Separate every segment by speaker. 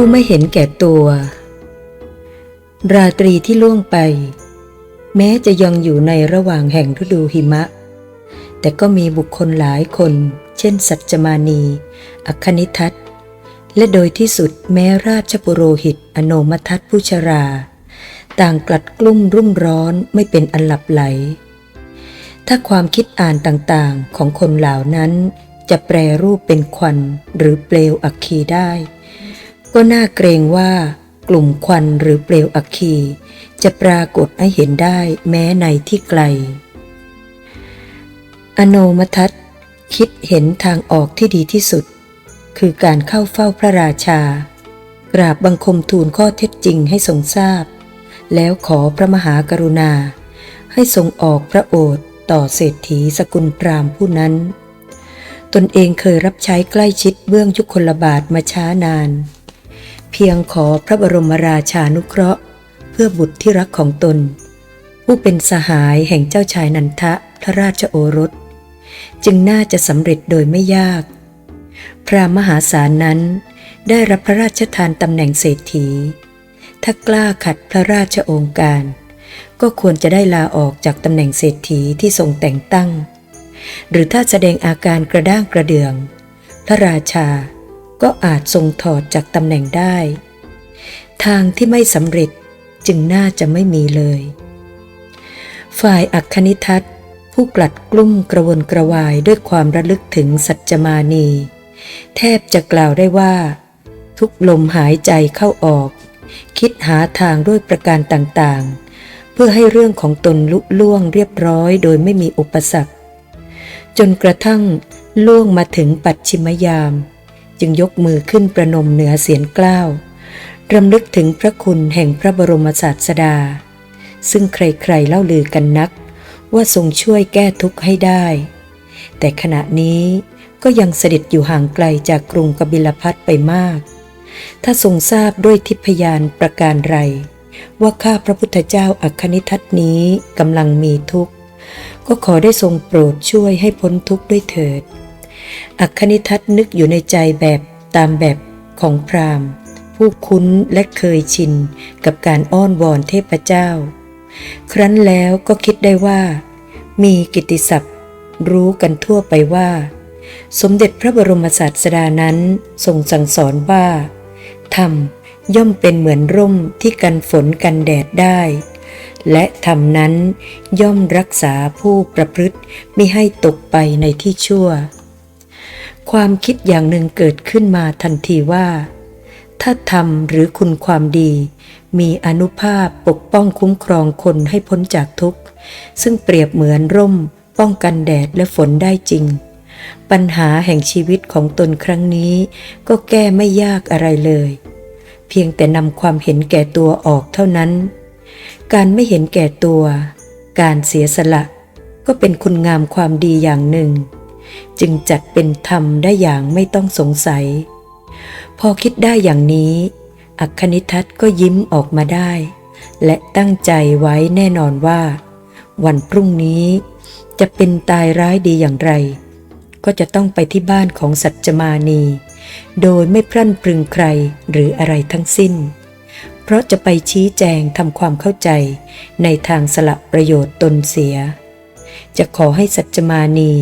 Speaker 1: ผู้ไม่เห็นแก่ตัว ราตรีที่ล่วงไป แม้จะยังอยู่ในระหว่างแห่งฤดูหิมะ แต่ก็มีบุคคลหลายคน เช่น สัจจมานี อัคคณิทัตและโดยที่สุดแม้ราชปุโรหิตอโนมทัตผู้ชรา ต่างกลัดกลุ้มรุ่มร้อนไม่เป็นอันหลับไหล ถ้าความคิดอ่านต่างๆของคนเหล่านั้นจะแปรรูปเป็นควันหรือเปลวอัคคีได้ ก็น่าเกรงว่ากลุ่มควันหรือเปลวอัคคี จะปรากฏให้เห็นได้แม้ในที่ไกล อโนมทัตคิดเห็นทางออกที่ดีที่สุด คือการเข้าเฝ้าพระราชา กราบบังคมทูลข้อเท็จจริงให้ทรงทราบ แล้วขอพระมหากรุณา ให้ทรงออกพระโอษฐ์ต่อเศรษฐีสกุลพราหมณ์ผู้นั้น ตนเองเคยรับใช้ใกล้ชิดเบื้องยุคลบาทมาช้านาน เพียงขอพระบรมราชานุเคราะห์ เพื่อบุตรที่รักของตน ผู้เป็นสหายแห่งเจ้าชายนันทะพระราชโอรส จึงน่าจะสำเร็จโดยไม่ยาก พระมหาศาลนั้นได้รับพระราชทานตำแหน่งเศรษฐี ถ้ากล้าขัดพระราชโองการ ก็ควรจะได้ลาออกจากตำแหน่งเศรษฐีที่ทรงแต่งตั้ง หรือถ้าแสดงอาการกระด้างกระเดือง พระราชา ก็อาจทรงถอดจากตำแหน่งได้ ทางที่ไม่สำเร็จจึงน่าจะไม่มีเลย ฝ่ายอัคคณิทัตผู้กลัดกลุ้มกระวนกระวายด้วยความระลึกถึงสัจจมานี แทบจะกล่าวได้ว่า ทุกลมหายใจเข้าออก คิดหาทางด้วยประการต่างๆ เพื่อให้เรื่องของตนลุล่วงเรียบร้อยโดยไม่มีอุปสรรค จนกระทั่งล่วงมาถึงปัจฉิมยาม จึงยกมือขึ้นประนมเหนือเสียงกล้าวรำลึกถึงพระคุณแห่งพระบรมศาสดา ซึ่งใครๆเล่าลือกันนัก ว่าทรงช่วยแก้ทุกข์ให้ได้ แต่ขณะนี้ก็ยังเสด็จอยู่ห่างไกลจากกรุงกบิลพัทไปมาก ถ้าทรงทราบด้วยทิพยานประการไร ว่าข้าพระพุทธเจ้าอัคคณิทัตนี้กำลังมีทุกข์ ก็ขอได้ทรงโปรดช่วยให้พ้นทุกข์ด้วยเถิด อัคคณิทัตนึกอยู่ในใจแบบตามแบบของพราหมณ์ ผู้คุ้นและเคยชินกับการอ้อนวอนเทพเจ้า ครั้นแล้วก็คิดได้ว่า มีกิตติศัพท์ รู้กันทั่วไปว่า สมเด็จพระบรมศาสดานั้นทรงสั่งสอนว่าธรรมย่อมเป็นเหมือนร่มที่กันฝนกันแดดได้ และธรรมนั้นย่อมรักษาผู้ประพฤติไม่ให้ตกไปในที่ชั่ว ความคิดอย่างหนึ่งเกิดขึ้นมาทันทีว่า ถ้าธรรมหรือคุณความดี มีอนุภาพปกป้องคุ้มครองคนให้พ้นจากทุกข์ ซึ่งเปรียบเหมือนร่ม ป้องกันแดดและฝนได้จริง ปัญหาแห่งชีวิตของตนครั้งนี้ ก็แก้ไม่ยากอะไรเลย เพียงแต่นำความเห็นแก่ตัวออกเท่านั้น การไม่เห็นแก่ตัว การเสียสละ ก็เป็นคุณงามความดีอย่างหนึ่ง จึงจัดเป็นธรรมได้อย่างไม่ต้องสงสัย พอคิดได้อย่างนี้ อัคคณิทัตก็ยิ้มออกมาได้ และตั้งใจไว้แน่นอนว่า วันพรุ่งนี้จะเป็นตายร้ายดีอย่างไร ก็จะต้องไปที่บ้านของสัจจมานี โดยไม่พรั่นพรึงใครหรืออะไรทั้งสิ้น เพราะจะไปชี้แจงทำความเข้าใจในทางสละประโยชน์ตนเสีย จะขอให้สัจจมานี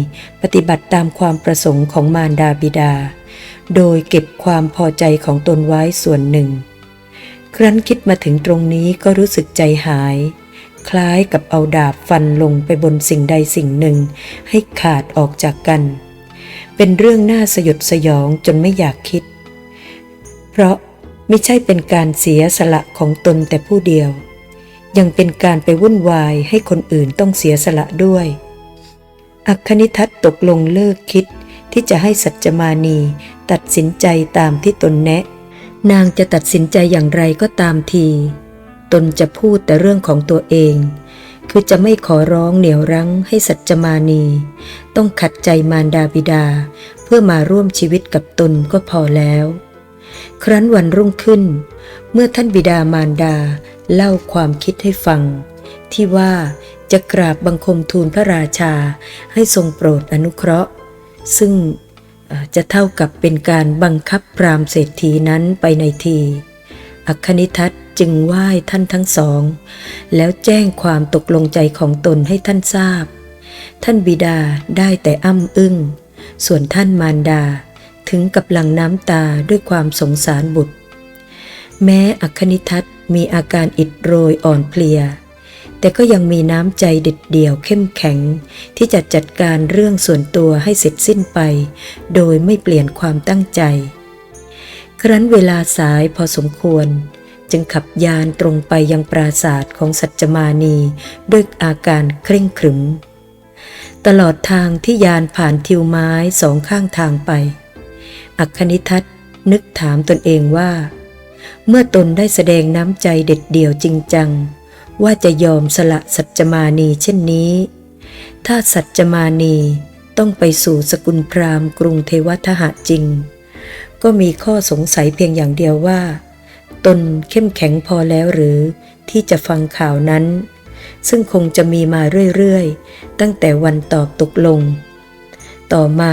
Speaker 1: ปฏิบัติตามความประสงค์ของมารดาบิดา โดยเก็บความพอใจของตนไว้ส่วนหนึ่ง ครั้นคิดมาถึงตรงนี้ก็รู้สึกใจหาย คล้ายกับเอาดาบฟันลงไปบนสิ่งใดสิ่งหนึ่ง ให้ขาดออกจากกัน เป็นเรื่องน่าสยดสยองจนไม่อยากคิด เพราะไม่ใช่เป็นการเสียสละของตนแต่ผู้เดียว ยังเป็นการไปวุ่นวายให้คนอื่นต้องเสียสละด้วย อัคคณิทัตตกลงเลิกคิดที่จะให้สัจมานีตัดสินใจตามที่ตนแนะ นางจะตัดสินใจอย่างไรก็ตามที ตนจะพูดแต่เรื่องของตัวเอง คือจะไม่ขอร้องเหนียวรั้งให้สัจจมานี ต้องขัดใจมารดาบิดา เพื่อมาร่วมชีวิตกับตนก็พอแล้ว ครั้นวันรุ่งขึ้น เมื่อท่านบิดามารดา เล่าความคิดให้ฟัง ที่ว่าจะกราบบังคมทูลพระราชาให้ทรงโปรดอนุเคราะห์ ซึ่งจะเท่ากับเป็นการบังคับพรามเศรษฐีนั้นไปในที อัคคณิทัตจึงไหว้ท่านทั้งสอง แล้วแจ้งความตกลงใจของตนให้ท่านทราบ ท่านบิดาได้แต่อ้ำอึ้ง ส่วนท่านมารดาถึงกับหลังน้ำตาด้วยความสงสารบุตร แม้อัคคณิทัต มีอาการอิดโรยอ่อนเพลีย แต่ก็ยังมีน้ำใจเด็ดเดี่ยวเข้มแข็ง ที่จะจัดการเรื่องส่วนตัวให้เสร็จสิ้นไป โดยไม่เปลี่ยนความตั้งใจ ครั้นเวลาสายพอสมควร จึงขับยานตรงไปยังปราศาสตร์ของสัจมานีด้วยอาการเคร่งขรึม ตลอดทางที่ยานผ่านทิวไม้สองข้างทางไป อัคคณิทัตนึกถามตนเองว่า เมื่อตนได้แสดงน้ำใจเด็ดเดี่ยวจริงจัง ว่าจะยอมสละสัจจมานีเช่นนี้ ถ้าสัจจมานีต้องไปสู่สกุลพราหมณ์กรุงเทวทหะจริง ก็มีข้อสงสัยเพียงอย่างเดียวว่า ตนเข้มแข็งพอแล้วหรือที่จะฟังข่าวนั้น ซึ่งคงจะมีมาเรื่อยๆ ตั้งแต่วันตอบตกลง ต่อมา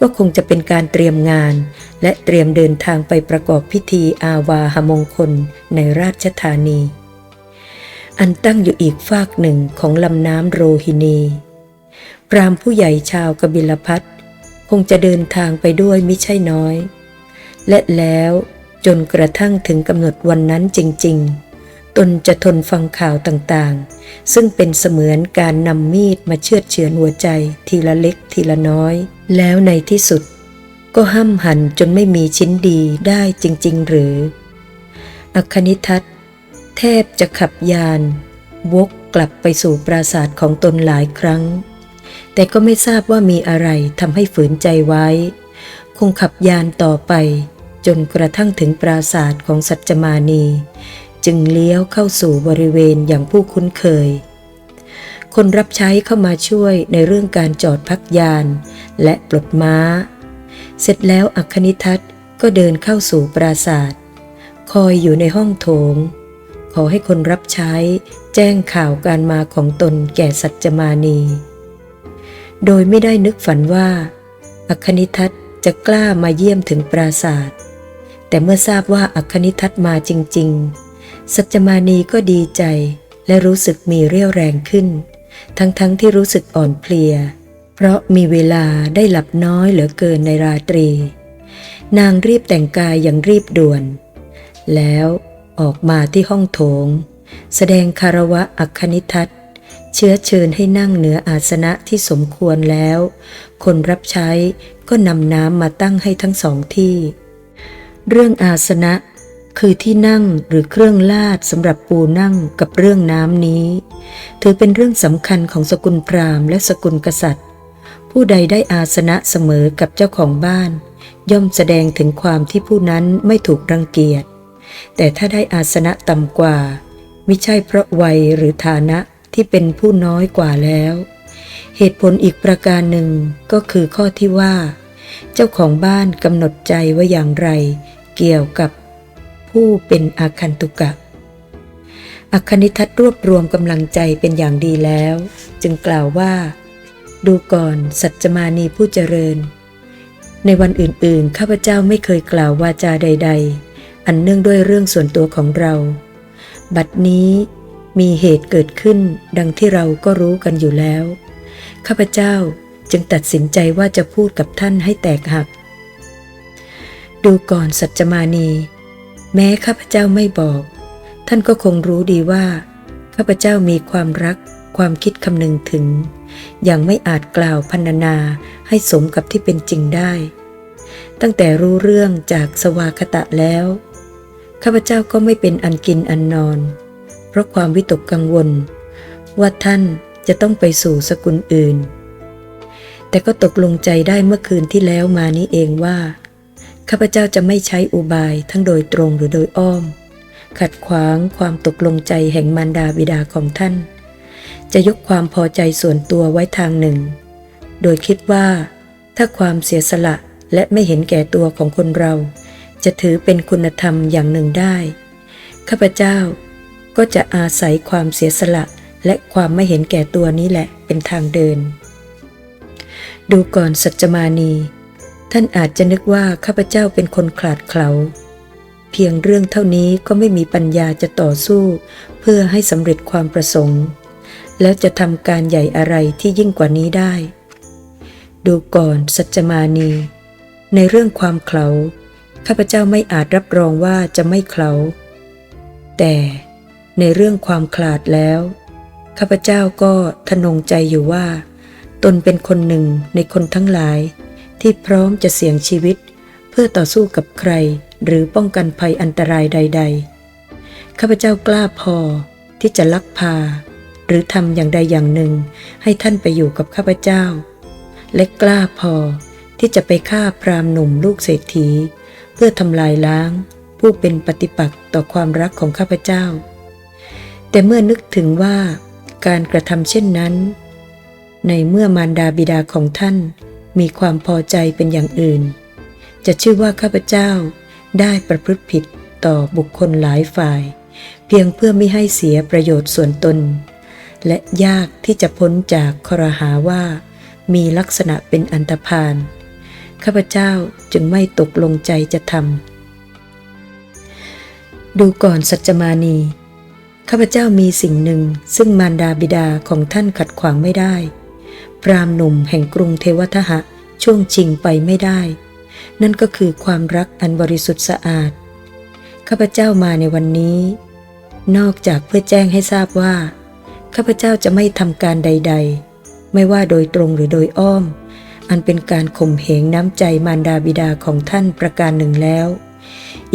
Speaker 1: ก็คงจะเป็นการเตรียมงาน และเตรียมเดินทางไปประกอบพิธีอาวาหมงคลในราชธานี อันตั้งอยู่อีกฝากหนึ่งของลำน้ำโรฮินี พรามผู้ใหญ่ชาวกบิลพัทคงจะเดินทางไปด้วยมิใช่น้อย และแล้วจนกระทั่งถึงกำหนดวันนั้นจริง ๆ นจะทนฟังข่าวต่างๆ ซึ่งเป็นเสมือนการนำมีดมาเชือดเฉือนหัวใจทีละเล็กทีละน้อย แล้วในที่สุด ก็ห้ำหันจนไม่มีชิ้นดีได้จริง ๆ หรือ อคคณิทัตแทบจะขับยาน วกกลับไปสู่ปราสาทของตนหลายครั้ง แต่ก็ไม่ทราบว่ามีอะไรทำให้ฝืนใจไว้ คงขับยานต่อไปจนกระทั่งถึงปราสาทของสัจจมานี จึงเลี้ยวเข้าสู่บริเวณอย่างผู้คุ้นเคย คนรับใช้เข้ามาช่วยในเรื่องการจอดพักยาน และปลดม้า เสร็จแล้วอัคคณิทัตก็เดินเข้าสู่ปราสาทคอยอยู่ในห้องโถง ขอให้คนรับใช้แจ้งข่าวการมาของตนแก่สัจจมานี โดยไม่ได้นึกฝันว่า อัคคณิทัตจะกล้ามาเยี่ยมถึงปราศาสตร์แต่เมื่อทราบว่าอัคคณิทัตมาจริง ๆ สัจมานีก็ดีใจและรู้สึกมีเรี่ยวแรงขึ้น ทั้งๆทที่รู้สึกอ่อนเพลีย เพราะมีเวลาได้หลับน้อยเหลือเกินในราตรี นางรีบแต่งกายอย่างรีบด่วน แล้วออกมาที่ห้องโถง แสดงคารวะอัคคณิทัตเชื้อเชิญให้นั่งเหนืออาสนะที่สมควรแล้ว คนรับใช้ก็นำน้ำมาตั้งให้ทั้งสองที่ เรื่องอาสนะ คือที่นั่งหรือเครื่องลาดสำหรับปูนั่งกับเรื่องน้ำนี้ ถือเป็นเรื่องสำคัญของสกุลพราหมณ์และสกุลกษัตริย์ ผู้ใดได้อาสนะเสมอกับเจ้าของบ้าน ย่อมแสดงถึงความที่ผู้นั้นไม่ถูกรังเกียจ แต่ถ้าได้อาสนะต่ำกว่า ไม่ใช่เพราะวัยหรือฐานะที่เป็นผู้น้อยกว่าแล้ว เหตุผลอีกประการหนึ่งก็คือข้อที่ว่า เจ้าของบ้านกำหนดใจว่าอย่างไร เกี่ยวกับ ผู้เป็นอาคันตุกะอัคคณิทัตรวบรวมกำลังใจเป็นอย่างดีแล้ว จึงกล่าวว่า ดูก่อนสัจจมานีผู้เจริญ ในวันอื่นๆ ข้าพเจ้าไม่เคยกล่าววาจาใด ๆ อันเนื่องด้วยเรื่องส่วนตัวของเรา บัดนี้มีเหตุเกิดขึ้นดังที่เราก็รู้กันอยู่แล้ว ข้าพเจ้าจึงตัดสินใจว่าจะพูดกับท่านให้แตกหัก ดูก่อนสัจจมานี แม้ข้าพเจ้าไม่บอก ท่านก็คงรู้ดีว่า ข้าพเจ้ามีความรักความคิดคำนึงถึง อย่างไม่อาจกล่าวพรรณนาให้สมกับที่เป็นจริงได้ ตั้งแต่รู้เรื่องจากสวากตะแล้ว ข้าพเจ้าก็ไม่เป็นอันกินอันนอน เพราะความวิตกกังวล ว่าท่านจะต้องไปสู่สกุลอื่น แต่ก็ตกลงใจได้เมื่อคืนที่แล้วมานี้เองว่า ข้าพเจ้าจะไม่ใช้อุบายทั้งโดยตรงหรือโดยอ้อม ขัดขวางความตกลงใจแห่งมารดาบิดาของท่าน จะยกความพอใจส่วนตัวไว้ทางหนึ่ง โดยคิดว่า ถ้าความเสียสละและไม่เห็นแก่ตัวของคนเรา จะถือเป็นคุณธรรมอย่างหนึ่งได้ ข้าพเจ้าก็จะอาศัยความเสียสละและความไม่เห็นแก่ตัวนี้แหละเป็นทางเดิน ดูก่อนสัจจมานี ท่านอาจจะนึกว่าข้าพเจ้าเป็นคนขลาดเขลาเพียงเรื่องเท่านี้ก็ไม่มีปัญญาจะต่อสู้ เพื่อให้สำเร็จความประสงค์ แล้วจะทำการใหญ่อะไรที่ยิ่งกว่านี้ได้ ดูก่อนสัจมานี ในเรื่องความเขลาข้าพเจ้าไม่อาจรับรองว่าจะไม่เขลาแต่ในเรื่องความขลาดแล้ว ข้าพเจ้าก็ทนงใจอยู่ว่า ตนเป็นคนหนึ่งในคนทั้งหลาย ที่พร้อมจะเสี่ยงชีวิต เพื่อต่อสู้กับใคร หรือป้องกันภัยอันตรายใด ๆ ข้าพเจ้ากล้าพอที่จะลักพา หรือทำอย่างใดอย่างหนึ่ง ให้ท่านไปอยู่กับข้าพเจ้า และกล้าพอที่จะไปฆ่าพรามหนุ่มลูกเศรษฐี เพื่อทำลายล้าง ผู้เป็นปฏิปักษ์ต่อความรักของข้าพเจ้า แต่เมื่อนึกถึงว่าการกระทำเช่นนั้น ในเมื่อมารดาบิดาของท่าน มีความพอใจเป็นอย่างอื่น จะชื่อว่าข้าพเจ้าได้ประพฤติผิดต่อบุคคลหลายฝ่าย เพียงเพื่อไม่ให้เสียประโยชน์ส่วนตน และยากที่จะพ้นจากครหาว่า มีลักษณะเป็นอันตรพานข้าพเจ้าจึงไม่ตกลงใจจะทำดูก่อนสัจมานีข้าพเจ้ามีสิ่งหนึ่งซึ่งมารดาบิดาของท่านขัดขวางไม่ได้ พรามหนุ่มแห่งกรุงเทวทหะช่วงชิงไปไม่ได้ นั่นก็คือความรักอันบริสุทธิ์สะอาด ข้าพเจ้ามาในวันนี้ นอกจากเพื่อแจ้งให้ทราบว่า ข้าพเจ้าจะไม่ทำการใด ๆ ไม่ว่าโดยตรงหรือโดยอ้อม อันเป็นการข่มเหงน้ำใจมารดาบิดาของท่านประการหนึ่งแล้ว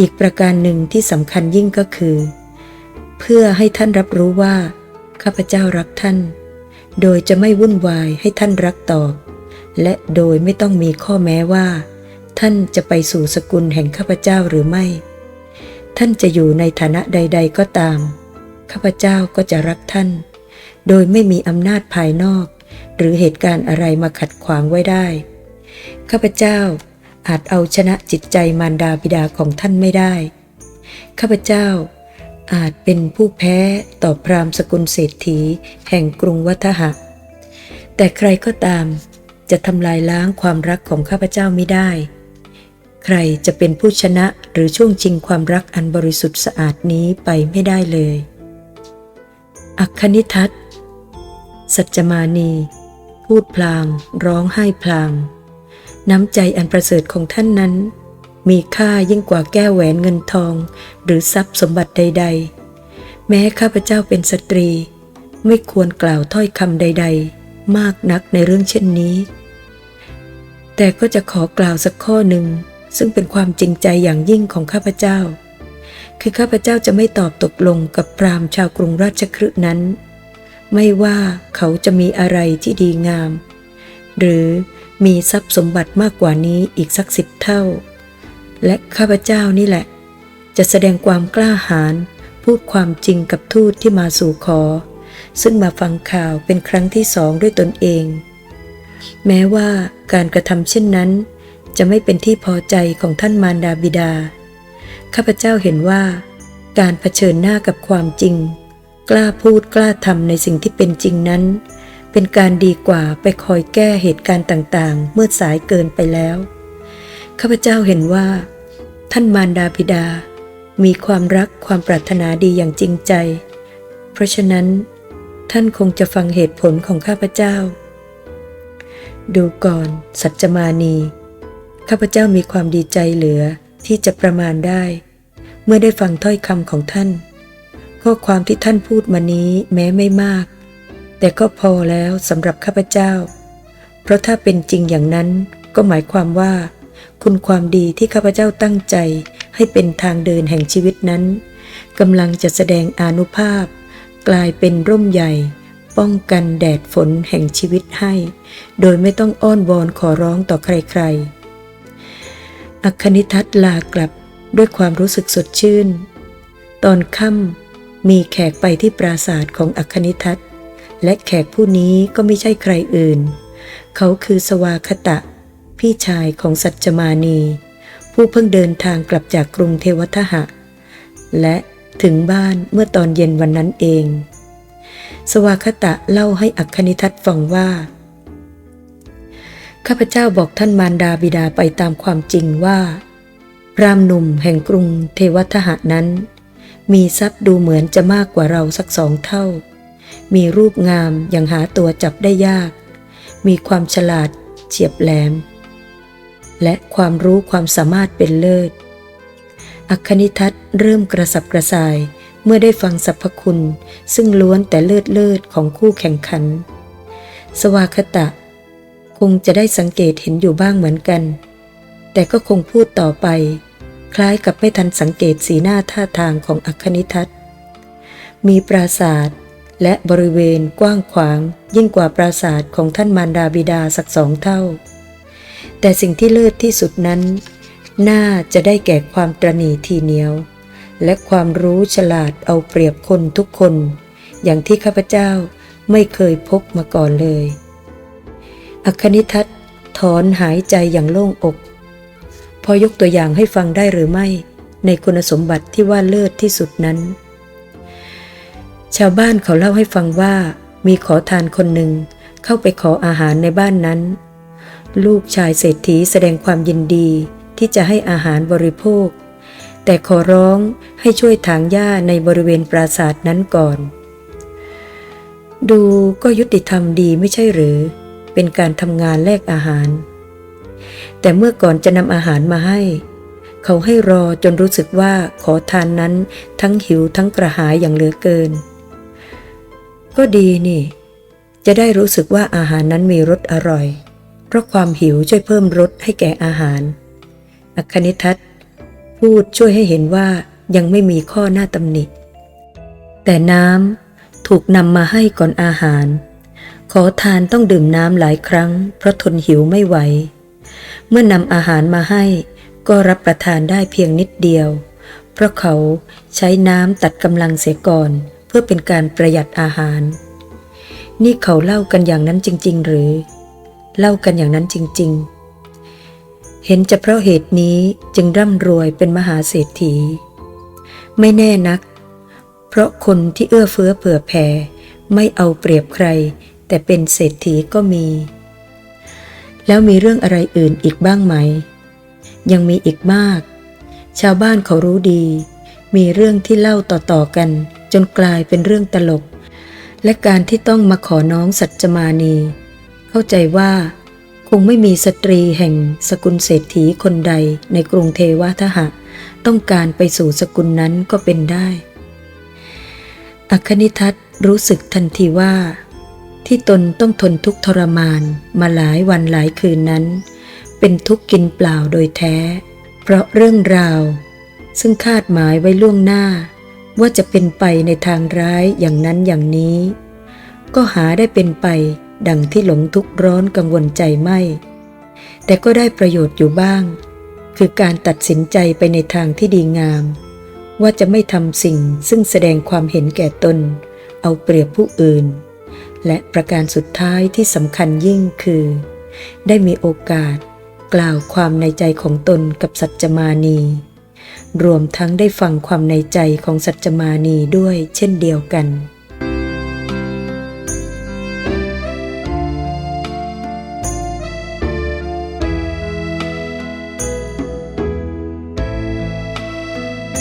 Speaker 1: อีกประการหนึ่งที่สำคัญยิ่งก็คือ เพื่อให้ท่านรับรู้ว่า ข้าพเจ้ารักท่าน โดยจะไม่วุ่นวายให้ท่านรักตอบ และโดยไม่ต้องมีข้อแม้ว่า ท่านจะไปสู่สกุลแห่งข้าพเจ้าหรือไม่ ท่านจะอยู่ในฐานะใด ๆ ก็ตาม ข้าพเจ้าก็จะรักท่าน โดยไม่มีอำนาจภายนอก หรือเหตุการณ์อะไรมาขัดขวางไว้ได้ ข้าพเจ้าอาจเอาชนะจิตใจมารดาบิดาของท่านไม่ได้ ข้าพเจ้า อาจเป็นผู้แพ้ต่อพราหมณ์สกุลเศรษฐีแห่งกรุงวัฒหะ แต่ใครก็ตามจะทำลายล้างความรักของข้าพเจ้าไม่ได้ ใครจะเป็นผู้ชนะหรือช่วงชิงความรักอันบริสุทธิ์สะอาดนี้ไปไม่ได้เลย อัคคณิทัศน์สัจจมานี พูดพลาง ร้องไห้พลาง น้ำใจอันประเสริฐของท่านนั้น มีค่ายิ่งกว่าแก้วแหวนเงินทอง หรือทรัพย์สมบัติใด ๆ แม้ข้าพเจ้าเป็นสตรี ไม่ควรกล่าวถ้อยคำใด ๆ มากนักในเรื่องเช่นนี้ แต่ก็จะขอกล่าวสักข้อหนึ่ง ซึ่งเป็นความจริงใจอย่างยิ่งของข้าพเจ้า คือข้าพเจ้าจะไม่ตอบตกลงกับพราหมณ์ชาวกรุงราชคฤห์นั้น ไม่ว่าเขาจะมีอะไรที่ดีงาม หรือมีทรัพย์สมบัติมากกว่านี้อีกสักสิบเท่า และข้าพเจ้านี่แหละ จะแสดงความกล้าหาญพูดความจริงกับทูตที่มาสู่ขอ ซึ่งมาฟังข่าวเป็นครั้งที่สองด้วยตนเอง แม้ว่าการกระทำเช่นนั้น จะไม่เป็นที่พอใจของท่านมารดาบิดา ข้าพเจ้าเห็นว่า การเผชิญหน้ากับความจริง กล้าพูดกล้าทำในสิ่งที่เป็นจริงนั้น เป็นการดีกว่าไปคอยแก้เหตุการณ์ต่างๆ เมื่อสายเกินไปแล้ว ข้าพเจ้าเห็นว่า ท่านมารดาบิดา มีความรักความปรารถนาดีอย่างจริงใจ เพราะฉะนั้น ท่านคงจะฟังเหตุผลของข้าพเจ้า ดูก่อนสัจจมานี ข้าพเจ้ามีความดีใจเหลือที่จะประมาณได้ เมื่อได้ฟังถ้อยคำของท่าน ข้อความที่ท่านพูดมานี้แม้ไม่มาก แต่ก็พอแล้วสำหรับข้าพเจ้า เพราะถ้าเป็นจริงอย่างนั้นก็หมายความว่า คุณความดีที่ข้าพเจ้าตั้งใจให้เป็นทางเดินแห่งชีวิตนั้นกำลังจะแสดงอนุภาพ กลายเป็นร่มใหญ่ ป้องกันแดดฝนแห่งชีวิตให้ โดยไม่ต้องอ้อนวอนขอร้องต่อใครๆ อัคคณิทัศลากลับด้วยความรู้สึกสดชื่น ตอนค่ำมีแขกไปที่ปราสาทของอัคคณิทัศและแขกผู้นี้ก็ไม่ใช่ใครอื่น เขาคือสวาคตะ พี่ชายของสัจจมานี ผู้เพิ่งเดินทางกลับจากกรุงเทวทหะ และถึงบ้านเมื่อตอนเย็นวันนั้นเอง สวาคตะเล่าให้อัคคณิทัศน์ฟังว่า ข้าพเจ้าบอกท่านมารดาบิดาไปตามความจริงว่า พรามหนุ่มแห่งกรุงเทวทหะนั้น มีทรัพย์ดูเหมือนจะมากกว่าเราสักสองเท่า มีรูปงามอย่างหาตัวจับได้ยาก มีความฉลาดเฉียบแหลม และความรู้ความสามารถเป็นเลิศ อัคคณิทัศเริ่มกระสับกระส่ายเมื่อได้ฟังสรรพคุณ ซึ่งล้วนแต่เลิศเลิศของคู่แข่งขัน สวากตะ คงจะได้สังเกตเห็นอยู่บ้างเหมือนกัน แต่ก็คงพูดต่อไป คล้ายกับไม่ทันสังเกตสีหน้าท่าทางของอัคคณิทัศมีปราศาสตร์และบริเวณกว้างขวางยิ่งกว่าปราศาสตร์ของท่านมารดาบิดาสักสองเท่า แต่สิ่งที่เลิศที่สุดนั้น น่าจะได้แก่ความตระหนี่ทีเหนียว และความรู้ฉลาดเอาเปรียบคนทุกคน อย่างที่ข้าพเจ้าไม่เคยพบมาก่อนเลย อคคณิทัศน์ถอนหายใจอย่างโล่งอก พอยกตัวอย่างให้ฟังได้หรือไม่ ในคุณสมบัติที่ว่าเลิศที่สุดนั้น ชาวบ้านเขาเล่าให้ฟังว่า มีขอทานคนหนึ่งเข้าไปขออาหารในบ้านนั้น ลูกชายเศรษฐีแสดงความยินดีที่จะให้อาหารบริโภค แต่ขอร้องให้ช่วยถางหญ้าในบริเวณปราสาทนั้นก่อน ดูก็ยุติธรรมดีไม่ใช่หรือ เป็นการทำงานแลกอาหาร แต่เมื่อก่อนจะนำอาหารมาให้ เขาให้รอจนรู้สึกว่าขอทานนั้นทั้งหิวทั้งกระหายอย่างเหลือเกิน ก็ดีนี่ จะได้รู้สึกว่าอาหารนั้นมีรสอร่อย เพราะความหิวช่วยเพิ่มรสให้แก่อาหาร อัคคณิทัศพูดช่วยให้เห็นว่ายังไม่มีข้อหน้าตำหนิ แต่น้ำถูกนำมาให้ก่อนอาหาร ขอทานต้องดื่มน้ำหลายครั้ง เพราะทนหิวไม่ไหว เมื่อนำอาหารมาให้ก็รับประทานได้เพียงนิดเดียว เพราะเขาใช้น้ำตัดกำลังเสียก่อน เพื่อเป็นการประหยัดอาหาร นี่เขาเล่ากันอย่างนั้นจริง ๆ หรือ เล่ากันอย่างนั้นจริง ๆ เห็นจะเพราะเหตุนี้จึงร่ำรวยเป็นมหาเศรษฐี ไม่แน่นัก เพราะคนที่เอื้อเฟื้อเผื่อแผ่ ไม่เอาเปรียบใคร แต่เป็นเศรษฐีก็มี แล้วมีเรื่องอะไรอื่นอีกบ้างไหม ยังมีอีกมาก ชาวบ้านเขารู้ดี มีเรื่องที่เล่าต่อๆกันจนกลายเป็นเรื่องตลก และการที่ต้องมาขอน้องสัจจมานี เข้าใจว่า คงไม่มีสตรีแห่งสกุลเศรษฐีคนใดในกรุงเทวทหะ ต้องการไปสู่สกุลนั้นก็เป็นได้ อัคคณิทัศน์รู้สึกทันทีว่า ที่ตนต้องทนทุกข์ทรมานมาหลายวันหลายคืนนั้น เป็นทุกข์กินเปล่าโดยแท้ เพราะเรื่องราว ซึ่งคาดหมายไว้ล่วงหน้า ว่าจะเป็นไปในทางร้ายอย่างนั้นอย่างนี้ ก็หาได้เป็นไป ดังที่หลงทุกข์ร้อนกังวลใจไม่ แต่ก็ได้ประโยชน์อยู่บ้าง คือการตัดสินใจไปในทางที่ดีงาม ว่าจะไม่ทำสิ่งซึ่งแสดงความเห็นแก่ตน เอาเปรียบผู้อื่น และประการสุดท้ายที่สำคัญยิ่งคือ ได้มีโอกาสกล่าวความในใจของตนกับสัจจมานี รวมทั้งได้ฟังความในใจของสัจจมานีด้วยเช่นเดียวกัน